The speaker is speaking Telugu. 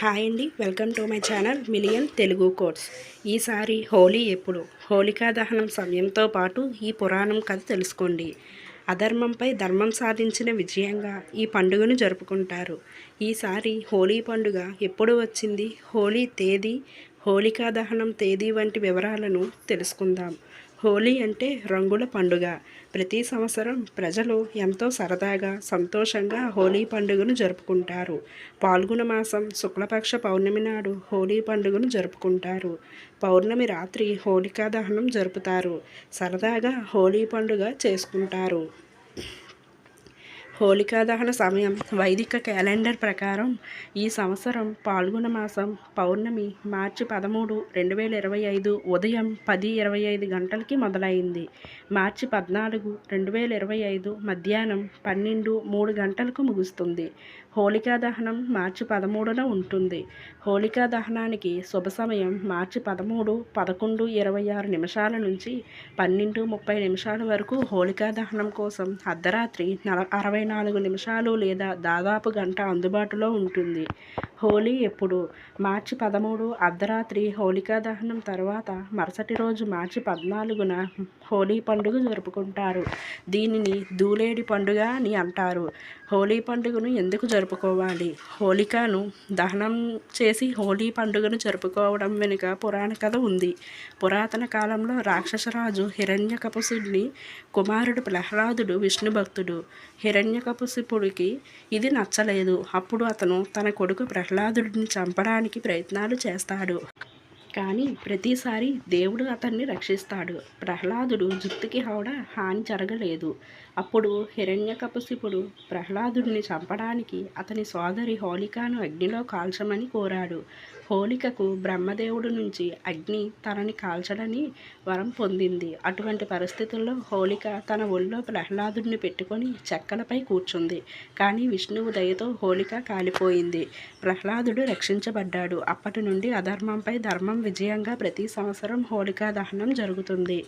హాయ్ అండి welcome to my channel million Telugu course ఈసారి హోలీ ఎప్పుడు? హోలికా దహనం సమయంతో పాటు ఈ పురాణం కథ తెలుసుకోండి. అధర్మంపై ధర్మం సాధించిన విజయంగా ఈ పండుగను జరుపుకుంటారు. ఈసారి హోలీ పండుగ ఎప్పుడు వచ్చింది? హోలీ తేదీ హోలికా దహనం తేదీ వంటి వివరాలను తెలుసుకుందాం. హోలీ అంటే రంగుల పండుగ. ప్రతి సంవత్సరం ప్రజలు ఎంతో సరదాగా సంతోషంగా హోలీ పండుగను జరుపుకుంటారు. పాల్గొన మాసం శుక్లపక్ష పౌర్ణమి నాడు హోలీ పండుగను జరుపుకుంటారు. పౌర్ణమి రాత్రి హోళికా దహనం జరుపుతారు. సరదాగా హోలీ పండుగ చేసుకుంటారు. హోలికా దహన సమయం. వైదిక క్యాలెండర్ ప్రకారం ఈ సంవత్సరం పాల్గొన మాసం పౌర్ణమి మార్చి పదమూడు రెండు వేల ఇరవై ఐదు ఉదయం పది ఇరవై ఐదు గంటలకి మొదలైంది. మార్చి పద్నాలుగు రెండు వేల ఇరవై ఐదు మధ్యాహ్నం పన్నెండు మూడు గంటలకు ముగుస్తుంది. హోళికా దహనం మార్చి పదమూడున ఉంటుంది. హోళికా దహనానికి శుభ సమయం మార్చి పదమూడు పదకొండు ఇరవై ఆరు నిమిషాల నుంచి పన్నెండు ముప్పై నిమిషాల వరకు హోలికా దహనం కోసం అర్ధరాత్రి నల అరవై నాలుగు నిమిషాలు లేదా దాదాపు గంట అందుబాటులో ఉంటుంది. హోలీ ఎప్పుడు? మార్చి పదమూడు అర్ధరాత్రి హోలికా దహనం తర్వాత మరుసటి రోజు మార్చి పద్నాలుగున హోలీ పండుగ జరుపుకుంటారు. దీనిని దూలేడి పండుగ అని అంటారు. హోలీ పండుగను ఎందుకు జరుపుకోవాలి? హోలికాను దహనం చేసి హోలీ పండుగను జరుపుకోవడం వెనుక పురాణ కథ ఉంది. పురాతన కాలంలో రాక్షసరాజు హిరణ్యకపుసుడిని కుమారుడు ప్రహ్లాదుడు విష్ణు భక్తుడు. హిరణ్యకపుసిపుడికి ఇది నచ్చలేదు. అప్పుడు అతను తన కొడుకు ప్రహ్లాదుడిని చంపడానికి ప్రయత్నాలు చేస్తాడు. కానీ ప్రతిసారి దేవుడు అతన్ని రక్షిస్తాడు. ప్రహ్లాదుడు జుత్తుకి హౌడ హాని జరగలేదు. అప్పుడు హిరణ్యకపశిపుడు ప్రహ్లాదుడిని చంపడానికి అతని సోదరి హోలికాను అగ్నిలో కాల్చమని కోరాడు. హోలికకు బ్రహ్మదేవుడు నుంచి అగ్ని తనని కాల్చడని వరం పొందింది. అటువంటి పరిస్థితుల్లో హోలిక తన ఒళ్ళో ప్రహ్లాదుడిని పెట్టుకొని చెక్కలపై కూర్చుంది. కానీ విష్ణువు దయతో హోలిక కాలిపోయింది. ప్రహ్లాదుడు రక్షించబడ్డాడు. అప్పటి నుండి అధర్మంపై ధర్మం విజయంగా ప్రతి సంవత్సరం హోలికా దహనం జరుగుతుంది.